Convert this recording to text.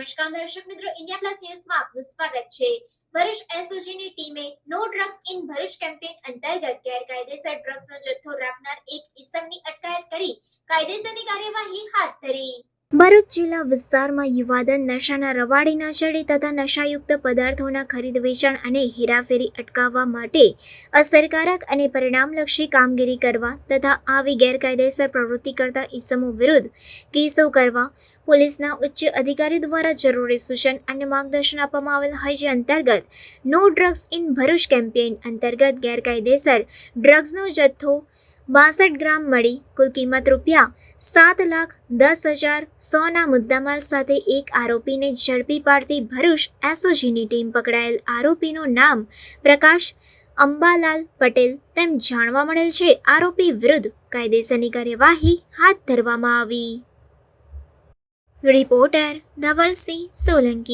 નમસ્કાર દર્શક મિત્રો ઇન્ડિયા પ્લસ ન્યૂઝમાં આપનું સ્વાગત છે. ભરૂચ એસઓજીની ટીમે no drugs in Bharuch campaign અંતર્ગત ગેરકાયદેસર ડ્રગ્સનો જથ્થો રાખનાર એક ઈસમની અટકાયત કરી. કાયદેસરની કાર્યવાહી હાથ ધરી. ભરૂચ જિલ્લા વિસ્તારમાં યુવાધન નશાના રવાડીના ચડે તથા નશાયુક્ત પદાર્થોના ખરીદ, વેચાણ અને હેરાફેરી અટકાવવા માટે અસરકારક અને પરિણામલક્ષી કામગીરી કરવા તથા આવી ગેરકાયદેસર પ્રવૃત્તિ કરતા ઈસમો વિરુદ્ધ કેસો કરવા પોલીસના ઉચ્ચ અધિકારી દ્વારા જરૂરી સૂચન અને માર્ગદર્શન આપવામાં આવેલ હોય જે અંતર્ગત no drugs in Bharuch campaign અંતર્ગત ગેરકાયદેસર ડ્રગ્સનો જથ્થો બાસઠ ગ્રામ મળી કુલ કિંમત રૂપિયા સાત લાખ દસ હજાર સોના મુદ્દામાલ સાથે એક આરોપીને ઝડપી પાડતી ભરૂચ એસઓજીની ટીમ પકડાયેલ આરોપીનું નામ પ્રકાશ અંબાલાલ પટેલ તેમ જાણવા મળેલ છે. આરોપી વિરુદ્ધ કાયદેસરની કાર્યવાહી હાથ ધરવામાં આવી. રિપોર્ટર ધવલસિંહ સોલંકી.